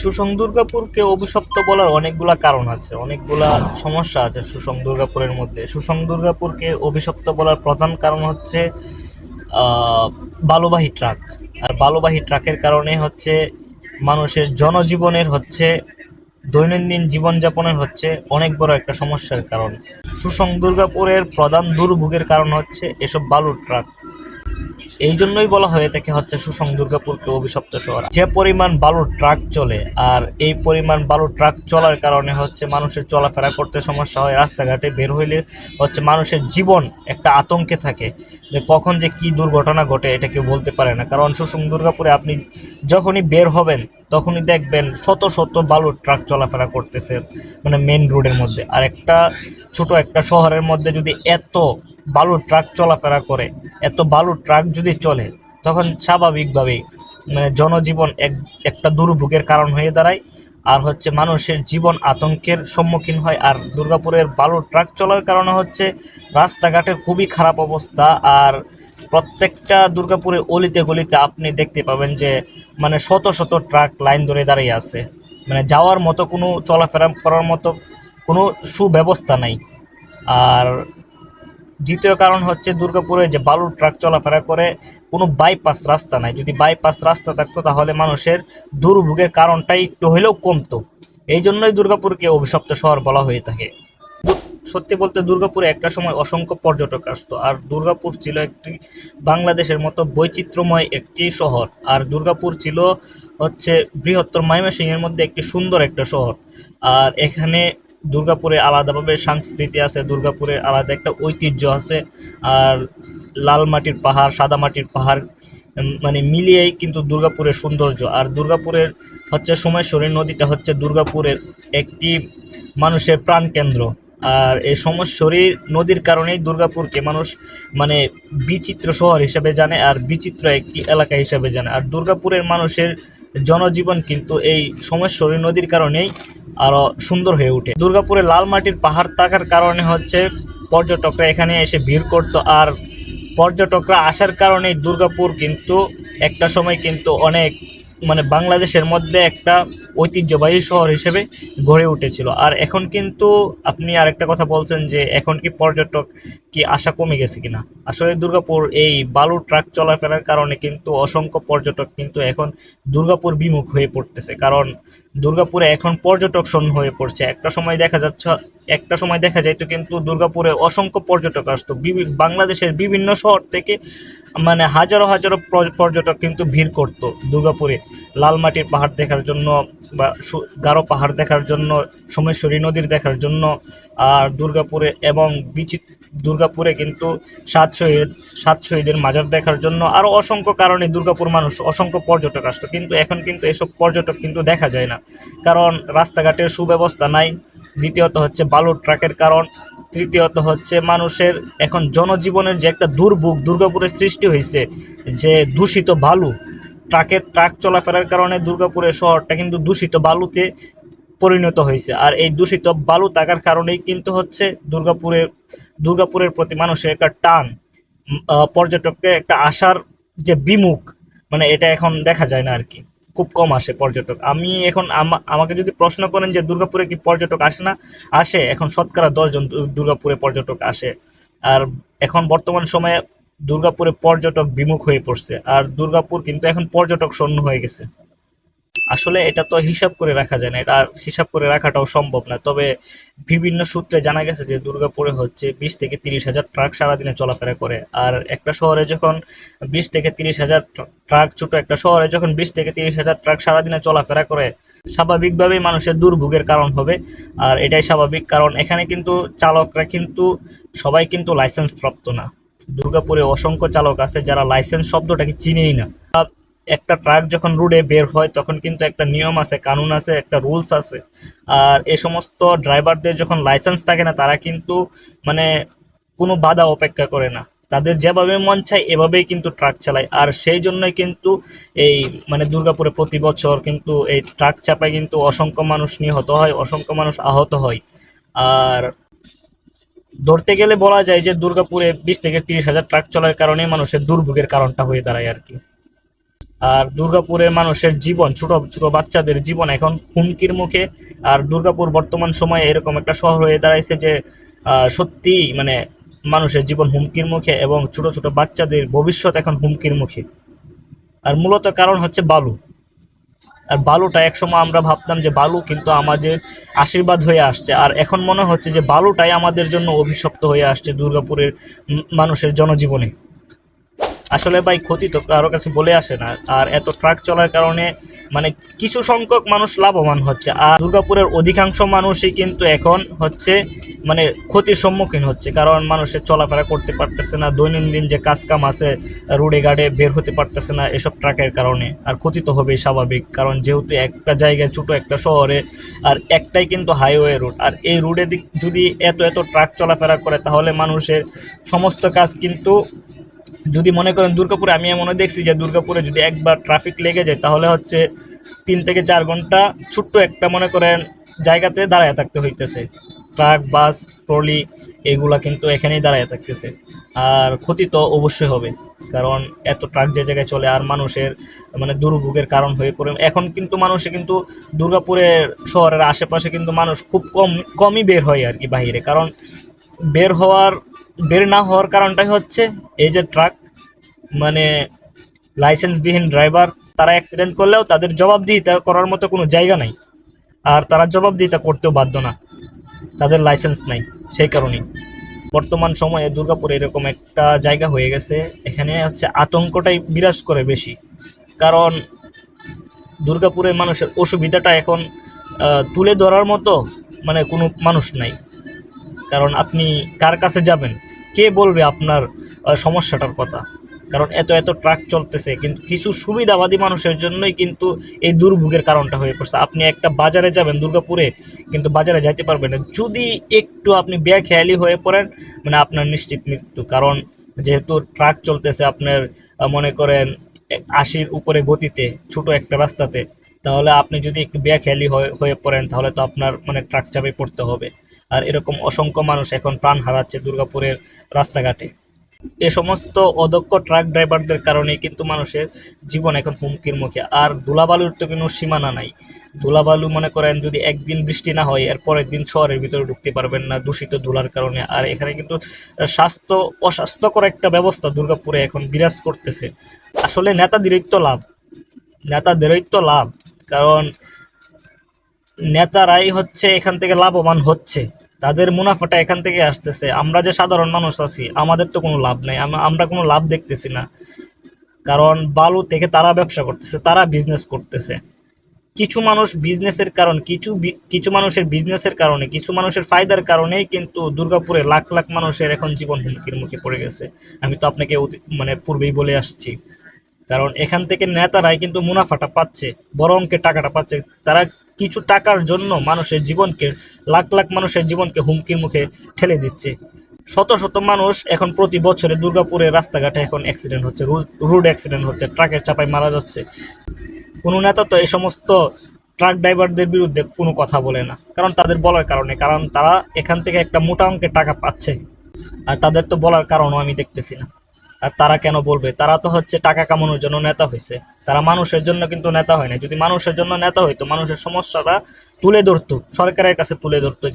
সুসং দুর্গাপুরকে অভিশপ্ত বলার অনেকগুলা কারণ আছে, অনেকগুলা সমস্যা আছে সুসং দুর্গাপুরের মধ্যে। সুসং দুর্গাপুরকে অভিশপ্ত বলার প্রধান কারণ হচ্ছে বালুবাহী ট্রাক। আর বালুবাহী ট্রাকের কারণে হচ্ছে মানুষের জনজীবনের হচ্ছে, দৈনন্দিন জীবনযাপনের হচ্ছে অনেক বড় একটা সমস্যার কারণ। সুসং দুর্গাপুরের প্রধান দুর্ভোগের কারণ হচ্ছে এসব বালুর ট্রাক। এই জন্যই বলা হয়ে থাকে হচ্ছে সুসং দুর্গাপুরকে অভিশপ্ত শহর। যে পরিমাণ বালুর ট্রাক চলে আর এই পরিমাণ বালুর ট্রাক চলার কারণে হচ্ছে মানুষের চলাফেরা করতে সমস্যা হয়, রাস্তাঘাটে বের হইলে হচ্ছে মানুষের জীবন একটা আতঙ্কে থাকে যে কখন যে কি দুর্ঘটনা ঘটে এটা কেউ বলতে পারে না। কারণ সুসং দুর্গাপুরে আপনি যখনই বের হবেন তখনই দেখবেন শত শত বালুর ট্রাক চলাফেরা করতেছে মানে মেন রোডের মধ্যে। আর একটা ছোট একটা শহরের মধ্যে যদি এত বালুর ট্রাক চলাফেরা করে। এত বালুর ট্রাক যদি চলে, তখন স্বাভাবিকভাবেই মানে জনজীবন এক, একটা দুর্ভোগের কারণ হয়ে দাঁড়ায়। আর হচ্ছে মানুষের জীবন আতঙ্কের সম্মুখীন হয়। আর দুর্গাপুরের বালুর ট্রাক চলার কারণে হচ্ছে রাস্তাঘাটের খুবই খারাপ অবস্থা। আর প্রত্যেকটা দুর্গাপুরের অলিতে গলিতে আপনি দেখতে পাবেন যে মানে শত শত ট্রাক লাইন ধরে দাঁড়িয়ে আছে। মানে যাওয়ার মতো কোনো চলাফেরা করার মতো কোনো সুব্যবস্থা নাই। আর দ্বিতীয় কারণ হচ্ছে দুর্গাপুরে যে বালুর ট্রাক চলাফেরা করে, কোনো বাইপাস রাস্তা নাই। যদি বাইপাস রাস্তা থাকতো তাহলে মানুষের দুর্ভোগের কারণটাই একটু হলেও কমতো। এই জন্যই দুর্গাপুরকে অভিশপ্ত শহর বলা হয়ে থাকে। সত্যি বলতে দুর্গাপুরে একটা সময় অসংখ্য পর্যটক আসতো, আর দুর্গাপুর ছিল একটি বাংলাদেশের মতো বৈচিত্র্যময় একটি শহর। আর দুর্গাপুর ছিল হচ্ছে বৃহত্তর মাইমা ময়মনসিংহের মধ্যে একটি সুন্দর একটা শহর। আর এখানে দুর্গাপুরে আলাদাভাবে সংস্কৃতি আছে, দুর্গাপুরে আলাদা একটা ঐতিহ্য আছে। আর লাল মাটির পাহাড়, সাদা মাটির পাহাড় মানে মিলিয়েই কিন্তু দুর্গাপুরের সৌন্দর্য। আর দুর্গাপুরের হচ্ছে সোমেশ্বরী নদীটা হচ্ছে দুর্গাপুরের একটি মানুষের প্রাণকেন্দ্র। আর এই সোমেশ্বরী নদীর কারণেই দুর্গাপুরকে মানুষ মানে বিচিত্র শহর হিসেবে জানে আর বিচিত্র একটি এলাকা হিসেবে জানে। আর দুর্গাপুরের মানুষের জনজীবন কিন্তু এই সোমেশ্বরী নদীর কারণেই আরও সুন্দর হয়ে ওঠে। দুর্গাপুরে লাল মাটির পাহাড় থাকার কারণে হচ্ছে পর্যটকরা এখানে এসে ভিড় করত আর পর্যটকরা আসার কারণেই দুর্গাপুর কিন্তু একটা সময় কিন্তু অনেক মানে বাংলাদেশের মধ্যে একটা ঐতিহ্যবাহী শহর হিসেবে গড়ে উঠেছিল। আর এখন কিন্তু আপনি আরেকটা কথা বলছেন যে, এখন কি পর্যটক কি আশা কমে গেছে কিনা? আসলে দুর্গাপুর এই বালু ট্রাক চলাফেরার কারণে কিন্তু অসংখ্য পর্যটক কিন্তু এখন দুর্গাপুর বিমুখ হয়ে পড়তেছে। কারণ দুর্গাপুরে এখন পর্যটক শূন্য হয়ে পড়ছে। একটা সময় দেখা যাচ্ছে একটা সময় দেখা যাইতো কিন্তু দুর্গাপুরে অসংখ্য পর্যটক আসতো। বাংলাদেশের বিভিন্ন শহর থেকে মানে হাজারো হাজারো পর্যটক কিন্তু ভিড় করতো দুর্গাপুরে। লালমাটির পাহাড় দেখার জন্য বা গারো পাহাড় দেখার জন্য, সোমেশ্বরী নদীর দেখার জন্য আর দুর্গাপুরে এবং বিচিত দুর্গাপুরে কিন্তু সাত শহীদ সাত শহীদের মাজার দেখার জন্য আরও অসংখ্য কারণে দুর্গাপুর মানুষ অসংখ্য পর্যটক আসতো। কিন্তু এখন কিন্তু এসব পর্যটক কিন্তু দেখা যায় না। কারণ রাস্তাঘাটের সুব্যবস্থা নাই দ্বিতীয়ত হচ্ছে বালুর ট্রাকের কারণ, তৃতীয়ত হচ্ছে মানুষের এখন জনজীবনের যে একটা দুর্ভোগ, দুর্গাপুরের সৃষ্টি হয়েছে, যে দূষিত বালু ট্রাকের ট্রাক চলাফেরার কারণে দুর্গাপুরের শহরটা কিন্তু দূষিত বালুতে পরিণত হয়েছে। আর এই দূষিত বালু থাকার কারণেই কিন্তু হচ্ছে দুর্গাপুরের দুর্গাপুরের প্রতি মানুষের একটা টান পর্যটককে একটা আসার যে বিমুখ মানে এটা এখন দেখা যায় না আর কি। খুব কম আসে পর্যটক। আমি এখন আমা- আমাকে যদি প্রশ্ন করেন যে দুর্গাপুরে কি পর্যটক আসে না, আসে। এখন শতকরা দশজন দুর্গাপুরে পর্যটক আসে। আর এখন বর্তমান সময়ে দুর্গাপুরে পর্যটক বিমুখ হয়ে পড়ছে। আর দুর্গাপুর কিন্তু এখন পর্যটক শূন্য হয়ে গেছে। আসলে এটা তো হিসাব করে রাখা যায় না, এটা আর হিসাব করে রাখাটাও সম্ভব না। তবে বিভিন্ন সূত্রে জানা গেছে যে দুর্গাপুরে হচ্ছে বিশ থেকে তিরিশ হাজার ট্রাক সারাদিনে চলাফেরা করে। আর একটা শহরে যখন বিশ থেকে তিরিশ হাজার ট্রাক, ছোট একটা শহরে যখন বিশ থেকে তিরিশ হাজার ট্রাক সারাদিনে চলাফেরা করে, স্বাভাবিকভাবেই মানুষের দুর্ভোগের কারণ হবে। আর এটাই স্বাভাবিক, কারণ এখানে কিন্তু চালকরা কিন্তু, সবাই কিন্তু লাইসেন্স প্রাপ্ত না। দুর্গাপুরে অসংখ্য চালক আছে যারা লাইসেন্স শব্দটাকে চিনেই না। একটা ট্রাক যখন রোডে বের হয়, তখন কিন্তু একটা নিয়ম আছে, কানুন আছে, একটা রুলস আছে। আর এ সমস্ত ড্রাইভারদের যখন লাইসেন্স থাকে না, তারা কিন্তু মানে কোনো বাধা অপেক্ষা করে না। তাদের যেভাবে মন চায়, এভাবেই কিন্তু ট্রাক চালায়। আর সেই জন্যই কিন্তু এই মানে দুর্গাপুরে প্রতি বছর কিন্তু এই ট্রাক চাপায় কিন্তু অসংখ্য মানুষ নিহত হয়, অসংখ্য মানুষ আহত হয়। আর ধরতে গেলে বলা যায় যে, দুর্গাপুরে বিশ থেকে তিরিশ হাজার ট্রাক চলার কারণে মানুষের দুর্ভোগের কারণটা হয়ে দাঁড়ায় আর কি। আর দুর্গাপুরের মানুষের জীবন, ছোট ছোট বাচ্চাদের জীবন এখন হুমকির মুখে। আর দুর্গাপুর বর্তমান সময়ে এরকম একটা শহর হয়ে দাঁড়াইছে যে সত্যি মানে মানুষের জীবন হুমকির মুখে এবং ছোট ছোট বাচ্চাদের ভবিষ্যৎ এখন হুমকির মুখে। আর মূলত কারণ হচ্ছে বালু। আর বালুটা একসময় আমরা ভাবতাম যে বালু কিন্তু আমাদের আশীর্বাদ হয়ে আসছে। আর এখন মনে হচ্ছে যে বালুটাই আমাদের জন্য অভিশপ্ত হয়ে আসছে দুর্গাপুরের মানুষের জনজীবনে। আসলে ভাই ক্ষতি তো কারও কাছে বলে আসে না। আর এত ট্রাক চলার কারণে মানে কিছু সংখ্যক মানুষ লাভবান হচ্ছে। আর দুর্গাপুরের অধিকাংশ মানুষই কিন্তু এখন হচ্ছে মানে ক্ষতির সম্মুখীন হচ্ছে। কারণ মানুষের চলাফেরা করতে পারতেছে না, দৈনন্দিন যে কাজ কাম আছে, রোডে গাড়ে বের হতে পারতেছে না এসব ট্রাকের কারণে। আর ক্ষতি তো হবেই স্বাভাবিক, কারণ যেহেতু একটা জায়গায় ছোটো একটা শহরে, আর একটাই কিন্তু হাইওয়ে রুট আর এই দিক যদি এত এত ট্রাক চলাফেরা করে, তাহলে মানুষের সমস্ত কাজ কিন্তু যদি মনে করেন দুর্গাপুরে, আমি এমনও দেখছি যে দুর্গাপুরে যদি একবার ট্রাফিক লেগে যায়, তাহলে হচ্ছে তিন থেকে চার ঘণ্টা ছোট্ট একটা মনে করেন জায়গাতে দাঁড়ায় থাকতে হইতেছে। ট্রাক, বাস, ট্রলি, এগুলা কিন্তু এখানেই দাঁড়ায় থাকতেছে। আর ক্ষতি তো অবশ্যই হবে, কারণ এত ট্রাক যে জায়গায় চলে আর মানুষের মানে দুর্ভোগের কারণ হয়ে পড়ে। এখন কিন্তু মানুষে কিন্তু দুর্গাপুরের শহরের আশেপাশে কিন্তু মানুষ খুব কম, কমই বের হয় আর কি বাইরে কারণ বের হওয়ার বের না হওয়ার কারণটাই হচ্ছে এই যে ট্রাক মানে লাইসেন্সবিহীন ড্রাইভার তারা অ্যাক্সিডেন্ট করলেও তাদের জবাবদিহিতা করার মতো কোনো জায়গা নাই। আর তারা জবাবদিহিতা করতেও বাধ্য না। তাদের লাইসেন্স নাই, সেই কারণেই। বর্তমান সময়ে দুর্গাপুরে এরকম একটা জায়গা হয়ে গেছে, এখানে হচ্ছে আতঙ্কটাই বিরাজ করে বেশি। কারণ দুর্গাপুরের মানুষের অসুবিধাটা এখন তুলে ধরার মতো মানে কোনো মানুষ নাই। কারণ আপনি কার কাছে যাবেন? কে বলবে আপনার সমস্যাটার কথা? কারণ এত এত ট্রাক চলতেছে, কিন্তু কিছু সুবিধাবাদী মানুষের জন্যই কিন্তু এই দুর্ভোগের কারণটা হয়ে পড়ছে। আপনি একটা বাজারে যাবেন দুর্গাপুরে, কিন্তু বাজারে যাইতে পারবেন না। যদি একটু আপনি বেখেয়ালি হয়ে পড়েন মানে আপনার নিশ্চিত মৃত্যু। কারণ যেহেতু ট্রাক চলতেছে আপনার মনে করেন, আশির উপরে গতিতে, ছোট একটা রাস্তাতে, তাহলে আপনি যদি একটু বেখেয়ালি হয়ে হয়ে পড়েন, তাহলে তো আপনার মানে ট্রাক চাপে পড়তে হবে। আর এরকম অসংখ্য মানুষ এখন প্রাণ হারাচ্ছে দুর্গাপুরের রাস্তাঘাটে। এ সমস্ত অদক্ষ ট্রাক ড্রাইভারদের কারণে কিন্তু মানুষের জীবন এখন হুমকির মুখে। আর ধুলাবালুর তো কোনো সীমানা নাই। ধুলাবালু মনে করেন যদি একদিন বৃষ্টি না হয়, এর পরের দিন শহরের ভিতরে ঢুকতে পারবেন না দূষিত ধুলার কারণে। আর এখানে কিন্তু স্বাস্থ্য, অস্বাস্থ্যকর একটা ব্যবস্থা দুর্গাপুরে এখন বিরাজ করতেছে। আসলে নেতাদেরই তো লাভ। নেতাদেরই তো লাভ। কারণ নেতারাই হচ্ছে এখান থেকে লাভবান হচ্ছে। তাদের মুনাফাটা এখান থেকে আসতেছে। আমরা যে সাধারণ মানুষ আছি, আমাদের তো কোনো লাভ নেই। আমরা কোনো লাভ দেখতেছি না। কারণ বালু থেকে তারা ব্যবসা করতেছে, তারা বিজনেস করতেছে। কিছু মানুষ বিজনেসের কারণ, কিছু কিছু মানুষের বিজনেসের কারণে, কিছু মানুষের ফায়দার কারণেই কিন্তু দুর্গাপুরে লাখ লাখ মানুষের এখন জীবন হুমকির মুখে পড়ে গেছে। আমি তো আপনাকে মানে পূর্বেই বলে আসছি। কারণ এখান থেকে নেতারাই কিন্তু মুনাফাটা পাচ্ছে, বড় অঙ্কের টাকাটা পাচ্ছে। তারা কিছু টাকার জন্য মানুষের জীবনকে, লাখ লাখ মানুষের জীবনকে হুমকির মুখে ঠেলে দিচ্ছে। শত শত মানুষ এখন প্রতি বছরে দুর্গাপুরের রাস্তাঘাটে এখন অ্যাক্সিডেন্ট হচ্ছে রোড অ্যাক্সিডেন্ট হচ্ছে ট্রাকের চাপায় মারা যাচ্ছে। কোনো নেতা তো এই সমস্ত ট্রাক ড্রাইভারদের বিরুদ্ধে কোনো কথা বলে না, কারণ তাদের বলার কারণে, কারণ তারা এখান থেকে একটা মোটা অঙ্কের টাকা পাচ্ছে। আর তাদের তো বলার কারণও আমি দেখতেছি না। আর তারা কেন বলবে? তারা তো হচ্ছে টাকা কামানোর জন্য নেতা হয়েছে তারা মানুষের জন্য কিন্তু নেতা হয় না যদি মানুষের জন্য নেতা হইতো, মানুষের সমস্যাটা তুলে ধরতো, সরকারের কাছে তুলে ধরতো